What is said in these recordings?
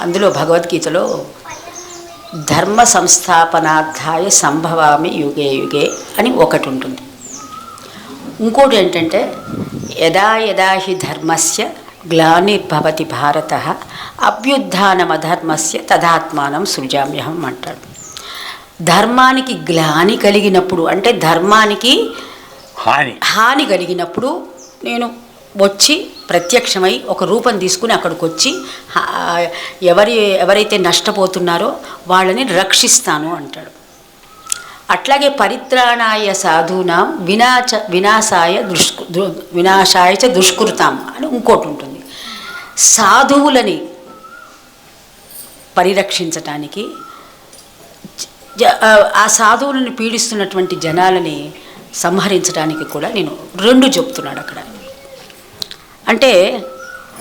అందులో భగవద్గీతలో ధర్మ సంస్థాపనార్థాయ సంభవామి యుగే యుగే అని ఒకటి ఉంటుంది ఇంకోటి ఏంటంటే యదా యదా హి ధర్మస్య గ్లానిర్భవతి భారత అభ్యుత్నమధర్మస్య తదాత్మానం సృజామ్యహం అంటాడు ధర్మానికి గ్లాని కలిగినప్పుడు అంటే ధర్మానికి హాని. హాని కలిగినప్పుడు నేను వచ్చి ప్రత్యక్షమై ఒక రూపం తీసుకుని అక్కడికి వచ్చి ఎవరి ఎవరైతే నష్టపోతున్నారో వాళ్ళని రక్షిస్తాను అంటాడు. అట్లాగే పరిత్రాణాయ సాధూనాం వినాచ వినాశాయ దుష్కు దు- వినాశాయ చ దుష్కృతాం అని ఇంకోటి ఉంటుంది. సాధువులని పరిరక్షించటానికి ఆ సాధువులను పీడిస్తున్నటువంటి జనాలని సంహరించడానికి కూడా నేను రెండు చెప్తున్నాడు అక్కడ. అంటే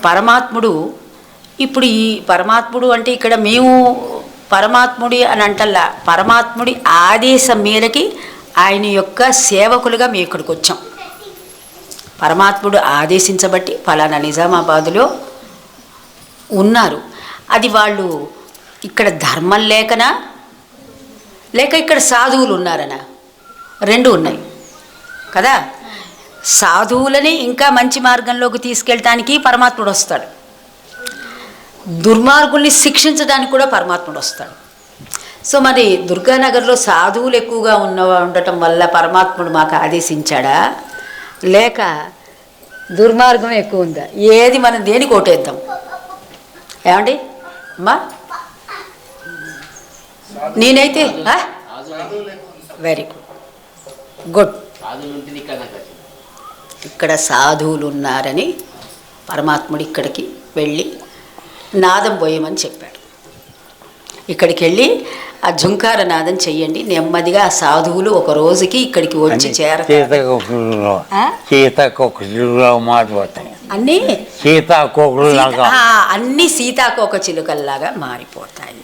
పరమాత్ముడు ఇప్పుడు ఈ పరమాత్ముడు అంటే ఇక్కడ మేము పరమాత్ముడి అని అంటల్లా. పరమాత్ముడి ఆదేశం మేరకి ఆయన యొక్క సేవకులుగా మేము ఇక్కడికి వచ్చాం. పరమాత్ముడు ఆదేశించబట్టి ఫలానా నిజామాబాదులో ఉన్నారు. అది వాళ్ళు ఇక్కడ ధర్మం లేకనా? లేక ఇక్కడ సాధువులు ఉన్నారనా? రెండు ఉన్నాయి. కదా? సాధువులని ఇంకా మంచి మార్గంలోకి తీసుకెళ్ళటానికి పరమాత్ముడు వస్తాడు. దుర్మార్గుల్ని శిక్షించడానికి కూడా పరమాత్ముడు వస్తాడు. సో మరి దుర్గానగర్లో సాధువులు ఎక్కువగా ఉన్న ఉండటం వల్ల పరమాత్ముడు మాకు ఆదేశించాడా? లేక దుర్మార్గం ఎక్కువ ఉందా? ఏది మనం దేనికి ఓటేద్దాం? ఏమండి? అమ్మా? నేనైతే వెరీ గుడ్ గుడ్ ఇక్కడ సాధువులు ఉన్నారని పరమాత్ముడు ఇక్కడికి వెళ్ళి నాదం పోయమని చెప్పాడు. ఇక్కడికి వెళ్ళి ఆ జుంకార నాదం చెయ్యండి నెమ్మదిగా ఆ సాధువులు ఒక రోజుకి ఇక్కడికి వచ్చి మారిపోతాయి సీతాకోకులు అన్నీ సీతాకోక చిలుకల్లాగా మారిపోతాయి.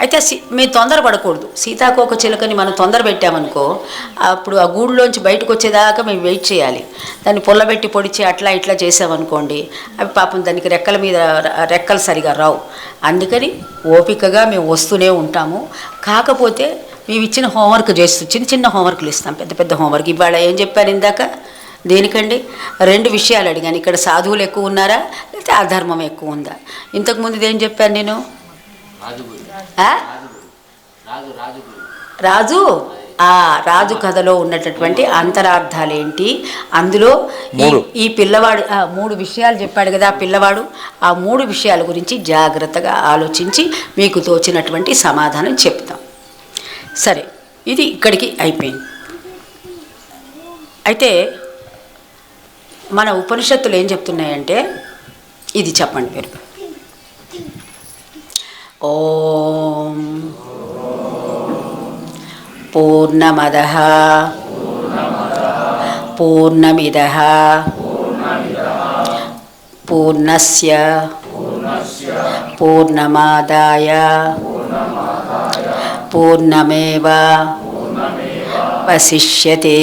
అయితే సి- మేము తొందరపడకూడదు సీతాకోక చిలుకని మనం తొందర పెట్టామనుకో అప్పుడు ఆ గూడులోంచి బయటకు వచ్చేదాకా మేము వెయిట్ చేయాలి. దాన్ని పుల్లబెట్టి పొడిచి అట్లా ఇట్లా చేసామనుకోండి అవి పాపం దానికి రెక్కల మీద రెక్కలు సరిగా రావు. అందుకని ఓపికగా మేము వస్తూనే ఉంటాము. కాకపోతే మేము ఇచ్చిన హోంవర్క్ చేస్తూ చిన్న చిన్న హోంవర్క్లు ఇస్తాం. పెద్ద పెద్ద హోంవర్క్. ఇవాళ ఏం చెప్పాను ఇందాక? దేనికండి? రెండు విషయాలు అడిగాను. ఇక్కడ సాధువులు ఎక్కువ ఉన్నారా? లేకపోతే అధర్మం ఎక్కువ ఉందా? ఇంతకుముందు ఏం చెప్పాను నేను? రాజు ఆ రాజు కథలో ఉన్నటువంటి అంతరార్థాలు ఏంటి అందులో ఈ పిల్లవాడు ఆ, మూడు విషయాలు చెప్పాడు కదా ఆ పిల్లవాడు. ఆ మూడు విషయాల గురించి జాగ్రత్తగా ఆలోచించి మీకు తోచినటువంటి సమాధానం చెప్తాం. సరే ఇది ఇక్కడికి అయిపోయింది. అయితే మన ఉపనిషత్తులు ఏం చెప్తున్నాయంటే ఇది చెప్పండి మీరు. ఓం. పూర్ణమద. పూర్ణమిద. పూర్ణస్య. పూర్ణమాదాయ. పూర్ణమేవ. వశిష్యతే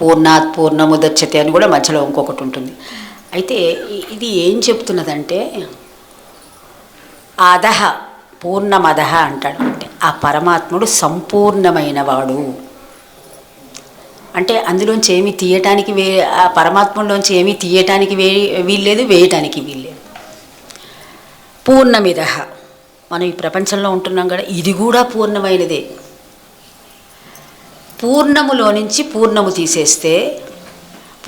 పూర్ణాత్ పూర్ణముదచ్చతే అని కూడా మధ్యలో ఇంకొకటి ఉంటుంది. అయితే ఇది ఏం చెప్తున్నదంటే అధహ పూర్ణమదహ అంటాడు. అంటే ఆ పరమాత్ముడు సంపూర్ణమైన వాడు అంటే అందులోంచి ఏమీ తీయటానికి వే ఆ పరమాత్మలోంచి ఏమీ తీయటానికి వే వీల్లేదు వేయటానికి వీల్లేదు. పూర్ణమిదహ మనం ఈ ప్రపంచంలో ఉంటున్నాం కదా ఇది కూడా పూర్ణమైనదే. పూర్ణములో నుంచి పూర్ణము తీసేస్తే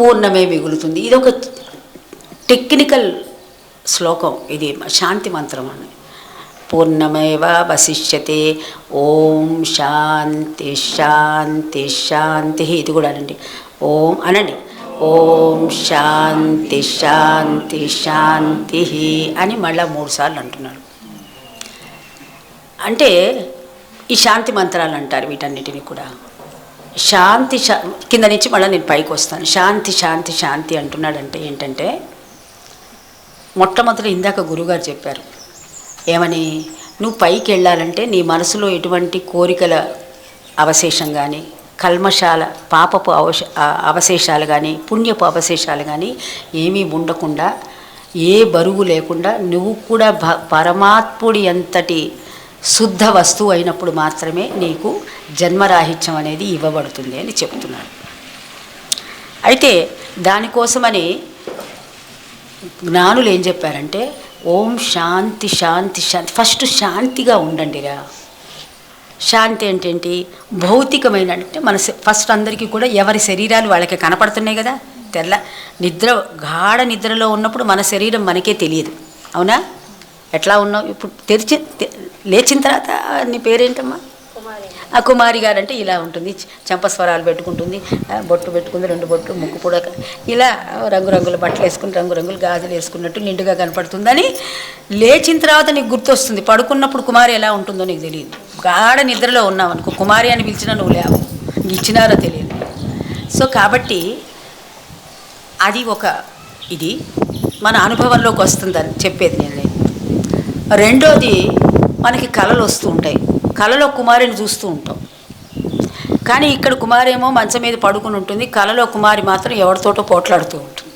పూర్ణమే మిగులుతుంది. ఇది ఒక టెక్నికల్ శ్లోకం. ఇది శాంతి మంత్రం అని పూర్ణమేవ వశిష్యతి ఓం శాంతి శాంతి శాంతి ఇది కూడా అనండి. ఓం అనండి. ఓం శాంతి శాంతి శాంతి అని మళ్ళీ మూడుసార్లు అంటున్నారు. అంటున్నాడు అంటే ఈ శాంతి మంత్రాలు అంటారు వీటన్నిటిని కూడా. శాంతి శా కింద నుంచి మళ్ళీ నేను పైకి వస్తాను. శాంతి శాంతి శాంతి అంటున్నాడంటే ఏంటంటే మొట్టమొదటి ఇందాక గురుగారు చెప్పారు. ఏమని నువ్వు పైకి వెళ్ళాలంటే నీ మనసులో ఎటువంటి కోరికల అవశేషం కానీ కల్మశాల పాపపు అవశ అవశేషాలు కానీ పుణ్యపు అవశేషాలు కానీ ఏమీ ఉండకుండా ఏ బరువు లేకుండా నువ్వు కూడా భ పరమాత్ముడి అంతటి శుద్ధ వస్తువు అయినప్పుడు మాత్రమే నీకు జన్మరాహిత్యం అనేది ఇవ్వబడుతుంది అని చెప్తున్నాడు. అయితే దానికోసమని జ్ఞానులు ఏం చెప్పారంటే ఓం శాంతి శాంతి శాంతి. ఫస్ట్ శాంతిగా ఉండండిరా. శాంతి ఏంటేంటి భౌతికమైన అంటే మన ఫస్ట్ అందరికీ కూడా ఎవరి శరీరాలు వాళ్ళకి కనపడుతున్నాయి కదా? తెల్ల నిద్ర గాఢ నిద్రలో ఉన్నప్పుడు మన శరీరం మనకే తెలియదు. అవునా? ఎట్లా ఉన్నావు? ఇప్పుడు తెరిచి లేచిన తర్వాత నీ పేరేంటమ్మా? ఆ కుమారి గారు అంటే ఇలా ఉంటుంది. చంపస్వరాలు పెట్టుకుంటుంది. ఆ, బొట్టు పెట్టుకుంది రెండు బొట్లు ముక్కు కూడా ఇలా రంగురంగుల బట్టలు వేసుకుని రంగురంగులు గాజులు వేసుకున్నట్టు నిండుగా కనపడుతుందని లేచిన తర్వాత నీకు గుర్తొస్తుంది. పడుకున్నప్పుడు కుమారి ఎలా ఉంటుందో నీకు తెలియదు. గాఢ నిద్రలో ఉన్నావు అనుకో కుమారి అని పిలిచినా నువ్వు లేవు ఇచ్చినారో తెలియదు. సో కాబట్టి అది ఒక ఇది మన అనుభవంలోకి వస్తుందని చెప్పేది నేను. రెండోది మనకి కళలు వస్తూ ఉంటాయి. కళలో కుమారిని చూస్తూ ఉంటాం. కానీ ఇక్కడ కుమారి ఏమో మంచం మీద పడుకుని ఉంటుంది. కళలో కుమారి మాత్రం ఎవరితోటో పోట్లాడుతూ ఉంటుంది.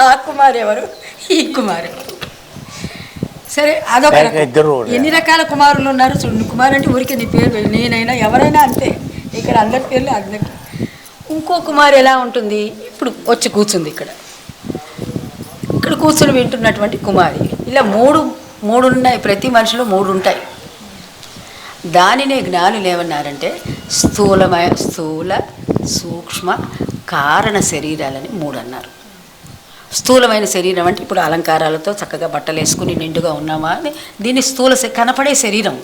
ఆ కుమారి ఎవరు? ఈ కుమారి. సరే అదొక. ఎన్ని రకాల కుమారులు ఉన్నారు చూడండి. కుమారు అంటే ఊరికే నీ పేరు. నేనైనా ఎవరైనా అంతే. ఇక్కడ అందరి పేర్లు అందరికి ఇంకో కుమారి ఎలా ఉంటుంది? ఇప్పుడు వచ్చి కూర్చుంది ఇక్కడ. ఇక్కడ కూర్చుని వింటున్నటువంటి కుమారి. ఇలా మూడు మూడు ఉన్నాయి ప్రతి మనిషిలో మూడు ఉంటాయి దానినే జ్ఞానులు ఏమన్నారంటే స్థూలమయ స్థూల సూక్ష్మ కారణ శరీరాలని మూడు అన్నారు స్థూలమైన శరీరం అంటే ఇప్పుడు అలంకారాలతో చక్కగా బట్టలు వేసుకుని నిండుగా ఉన్నామా అని దీన్ని స్థూల కనపడే శరీరం.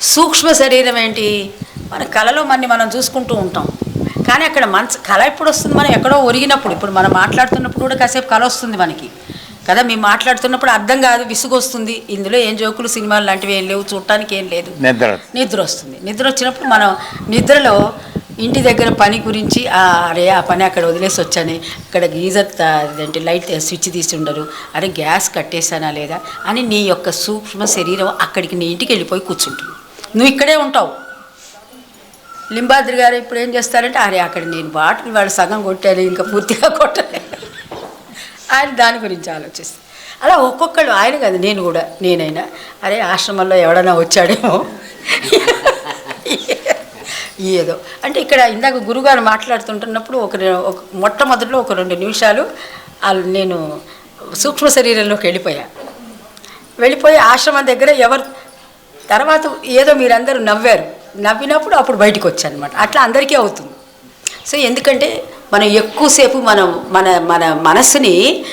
సూక్ష్మ శరీరం ఏంటి? మన కళలో మనని మనం చూసుకుంటూ ఉంటాం. కానీ అక్కడ మంచ కళ ఎప్పుడు వస్తుంది మనం ఎక్కడో ఒరిగినప్పుడు ఇప్పుడు మనం మాట్లాడుతున్నప్పుడు కూడా కాసేపు కళ వస్తుంది మనకి. కదా మేము మాట్లాడుతున్నప్పుడు అర్థం కాదు విసుగు వస్తుంది ఇందులో ఏం జోకులు సినిమాలు లాంటివి ఏం లేవు చూడటానికి ఏం లేదు. నిద్ర నిద్ర వస్తుంది. నిద్ర వచ్చినప్పుడు మనం నిద్రలో ఇంటి దగ్గర పని గురించి "ఆ, అరే ఆ పని అక్కడ వదిలేసి వచ్చాను ఇక్కడ గీజర్ అదేంటి లైట్ స్విచ్ తీసి ఉండరు. అరే గ్యాస్ కట్టేశానా లేదా? అని నీ యొక్క సూక్ష్మ శరీరం అక్కడికి నీ ఇంటికి వెళ్ళిపోయి కూర్చుంటుంది. నువ్వు ఇక్కడే ఉంటావు. లింబాద్రి గారు ఇప్పుడు ఏం చేస్తారంటే అరే అక్కడ నేను బాటలు వాళ్ళు సగం కొట్టాను ఇంకా పూర్తిగా కొట్టాలి ఆయన దాని గురించి ఆలోచిస్తాను అలా ఒక్కొక్కళ్ళు ఆయన కాదు నేను కూడా నేనైనా. అరే ఆశ్రమంలో ఎవడన్నా వచ్చాడేమో. ఏదో. అంటే ఇక్కడ ఇందాక గురుగారు మాట్లాడుతుంటున్నప్పుడు ఒక ఒక మొట్టమొదటిలో ఒక రెండు నిమిషాలు వాళ్ళు నేను సూక్ష్మ శరీరంలోకి వెళ్ళిపోయా. వెళ్ళిపోయి ఆశ్రమం దగ్గర ఎవరు తర్వాత ఏదో మీరందరూ నవ్వారు. నవ్వినప్పుడు అప్పుడు బయటకు వచ్చాను అనమాట అట్లా అందరికీ అవుతుంది. సో ఎందుకంటే మనం ఎక్కువసేపు మనం మన మన మనస్సుని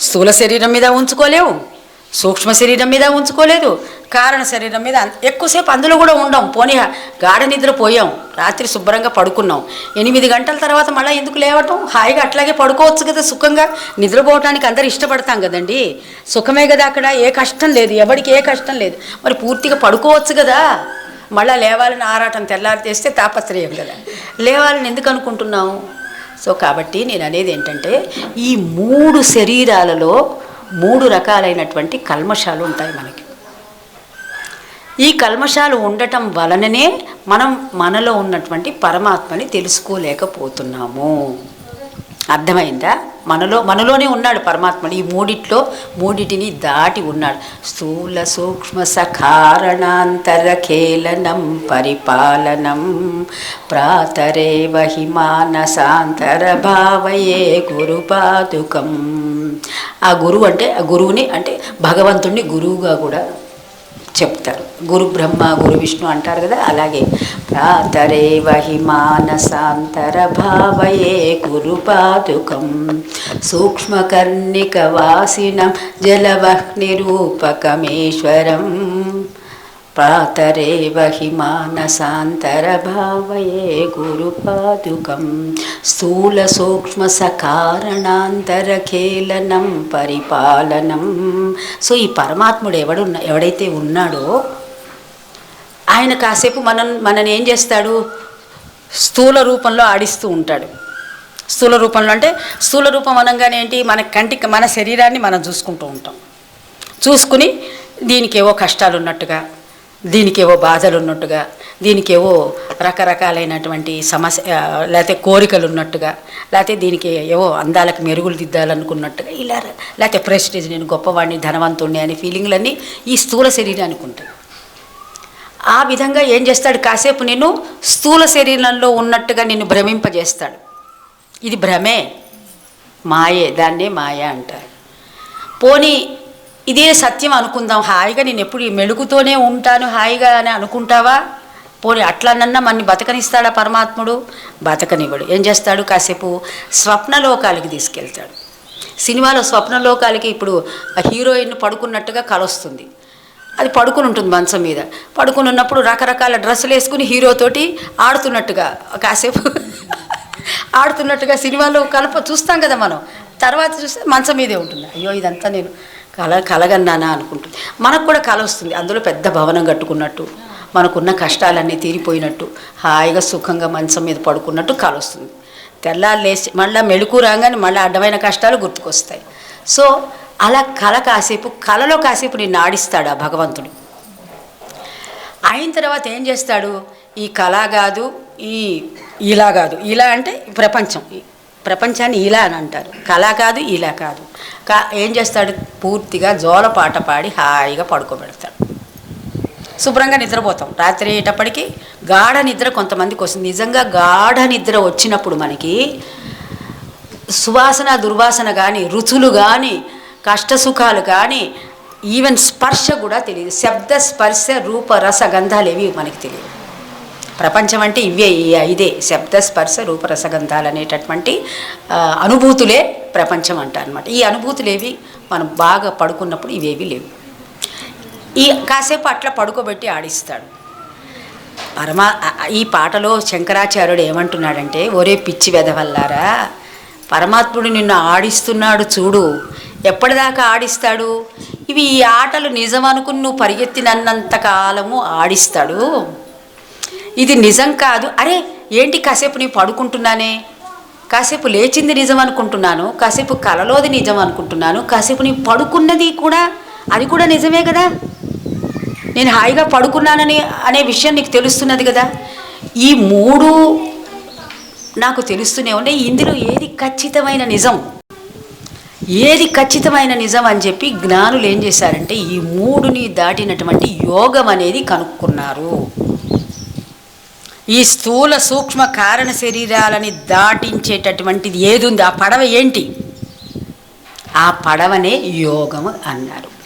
స్థూల శరీరం మీద ఉంచుకోలేము సూక్ష్మ శరీరం మీద ఉంచుకోలేదు కారణ శరీరం మీద ఎక్కువసేపు అందులో కూడా ఉండం. పోనీ గాఢ నిద్ర పోయాం రాత్రి శుభ్రంగా పడుకున్నాం. ఎనిమిది గంటల తర్వాత మళ్ళీ ఎందుకు లేవటం? హాయిగా అట్లాగే పడుకోవచ్చు కదా సుఖంగా. నిద్రపోవటానికి అందరు ఇష్టపడతాం కదండి. సుఖమే కదా అక్కడ ఏ కష్టం లేదు ఎవరికి ఏ కష్టం లేదు. మరి పూర్తిగా పడుకోవచ్చు కదా. మళ్ళీ లేవాలని ఆరాటం తెల్లారి తెస్తే తాపత్రయం కదా. లేవాలని ఎందుకు అనుకుంటున్నాం సో కాబట్టి నేను అనేది ఏంటంటే ఈ మూడు శరీరాలలో మూడు రకాలైనటువంటి కల్మషాలు ఉంటాయి మనకి. ఈ కల్మషాలు ఉండటం వలననే మనం మనలో ఉన్నటువంటి పరమాత్మని తెలుసుకోలేకపోతున్నాము. అర్థమైందా? మనలో మనలోనే ఉన్నాడు పరమాత్ముడు ఈ మూడిట్లో మూడిటిని దాటి ఉన్నాడు. స్థూల సూక్ష్మ సకారణాంతర ఖేలనం పరిపాలనం ప్రాతరేవ హిమానసాంతర భావయే గురుపాదుకం. ఆ గురువు అంటే ఆ గురువుని అంటే భగవంతుణ్ణి గురువుగా కూడా గురు బ్రహ్మ గురు విష్ణు అంటారు కదా అలాగే. ప్రాతరేవ హిమానసాంతర భావయే గురు పాదుకం సూక్ష్మకర్ణిక వాసినం జలవహ్నిరూపకమేశ్వరం. ప్రాతరేవ హిమానసాంతర భావయే గురు పాదుకం స్థూల సూక్ష్మ సకారణాంతరఖేలనం పరిపాలనం. సో ఈ పరమాత్ముడు ఎవడు ఎవడైతే ఉన్నాడో ఆయన కాసేపు మనం మనని ఏం చేస్తాడు? స్థూల రూపంలో ఆడిస్తూ ఉంటాడు. స్థూల రూపంలో అంటే స్థూల రూపం అనగానే ఏంటి? మన కంటికి మన శరీరాన్ని మనం చూసుకుంటూ ఉంటాం. చూసుకుని దీనికేవో కష్టాలు ఉన్నట్టుగా దీనికేవో బాధలు ఉన్నట్టుగా దీనికేవో రకరకాలైనటువంటి సమస్య లేకపోతే కోరికలు ఉన్నట్టుగా లేకపోతే దీనికి ఏవో అందాలకు మెరుగులు దిద్దాలనుకున్నట్టుగా ఇలా లేకపోతే ప్రెస్టేజ్ నేను గొప్పవాడిని ధనవంతుణ్ణి అనే ఫీలింగ్లన్నీ ఈ స్థూల శరీరానికి ఉంటాయి. ఆ విధంగా ఏం చేస్తాడు? కాసేపు నేను స్థూల శరీరంలో ఉన్నట్టుగా నిన్ను భ్రమింపజేస్తాడు. ఇది భ్రమే. మాయే దాన్నే మాయ అంటారు. పోనీ ఇదే సత్యం అనుకుందాం. హాయిగా నేను ఎప్పుడు ఈ మెలుగుతోనే ఉంటాను హాయిగా అని అనుకుంటావా? పోనీ అట్లానన్నా మన్ని బతకనిస్తాడా పరమాత్ముడు? బతకనివ్వడు. ఏం చేస్తాడు? కాసేపు స్వప్నలోకాలకి తీసుకెళ్తాడు. సినిమాలో స్వప్నలోకాలకి ఇప్పుడు హీరోయిన్ పడుకున్నట్టుగా కలొస్తుంది. అది పడుకుని ఉంటుంది మంచం మీద. పడుకుని ఉన్నప్పుడు రకరకాల డ్రెస్సులు వేసుకుని హీరోతోటి ఆడుతున్నట్టుగా కాసేపు. ఆడుతున్నట్టుగా సినిమాలో కలప చూస్తాం కదా మనం. తర్వాత చూస్తే మంచం మీదే ఉంటుంది. అయ్యో ఇదంతా నేను కల కలగన్నానా అనుకుంటుంది. మనకు కూడా కల వస్తుంది. అందులో పెద్ద భవనం కట్టుకున్నట్టు మనకున్న కష్టాలన్నీ తీరిపోయినట్టు హాయిగా సుఖంగా మంచం మీద పడుకున్నట్టు కల వస్తుంది. తెల్లాలు లేచి మళ్ళీ మెళుకు రాగానే మళ్ళీ అడ్డమైన కష్టాలు గుర్తుకొస్తాయి. సో అలా కల కాసేపు కలలో కాసేపు నిన్ను ఆడిస్తాడు ఆ భగవంతుడు. అయిన తర్వాత ఏం చేస్తాడు? ఈ కళ కాదు ఈ ఇలా కాదు. ఇలా అంటే ప్రపంచం. ప్రపంచాన్ని ఇలా అని అంటారు. కళ కాదు ఇలా కాదు. కా ఏం చేస్తాడు? పూర్తిగా జోలపాట పాడి హాయిగా పడుకోబెడతాడు. శుభ్రంగా నిద్రపోతాం. రాత్రి అయ్యేటప్పటికి గాఢ నిద్ర కొంతమందికి వస్తుంది. నిజంగా గాఢ నిద్ర వచ్చినప్పుడు మనకి సువాసన దుర్వాసన కానీ రుచులు కానీ కష్టసుఖాలు కానీ ఈవెన్ స్పర్శ కూడా తెలియదు. శబ్ద స్పర్శ రూప రస గంధాలు ఏవి మనకి తెలియదు ప్రపంచం అంటే ఇవే ఈ ఐదే శబ్ద స్పర్శ రూప రసగంధాలు అనేటటువంటి అనుభూతులే ప్రపంచం అంట అనమాట ఈ అనుభూతులు ఏవి? మనం బాగా పడుకున్నప్పుడు ఇవేవి లేవు. ఈ కాసేపు అట్లా పడుకోబెట్టి ఆడిస్తాడు. పరమా ఈ పాటలో శంకరాచార్యుడు ఏమంటున్నాడంటే ఒరే పిచ్చి వెదవల్లారా పరమాత్ముడు నిన్ను ఆడిస్తున్నాడు చూడు ఎప్పటిదాకా ఆడిస్తాడు? ఇవి ఈ ఆటలు నిజం అనుకుని నువ్వు పరిగెత్తినన్నంత కాలము ఆడిస్తాడు. ఇది నిజం కాదు. అరే ఏంటి కాసేపు నేను పడుకుంటున్నానే? కాసేపు లేచింది నిజం అనుకుంటున్నాను కాసేపు కలలోది నిజం అనుకుంటున్నాను కాసేపు నేను పడుకున్నది కూడా అది కూడా నిజమే కదా? నేను హాయిగా పడుకున్నానని అనే విషయం నీకు తెలుస్తున్నది కదా? ఈ మూడు నాకు తెలుస్తూనే ఉన్నాయి ఇందులో ఏది ఖచ్చితమైన నిజం? ఏది ఖచ్చితమైన నిజం అని చెప్పి జ్ఞానులు ఏం చేశారంటే ఈ మూడుని దాటినటువంటి యోగం అనేది కనుక్కున్నారు. ఈ స్థూల సూక్ష్మ కారణ శరీరాలని దాటించేటటువంటిది ఏది ఉంది ఆ పడవ ఏంటి? ఆ పడవనే యోగము అన్నారు.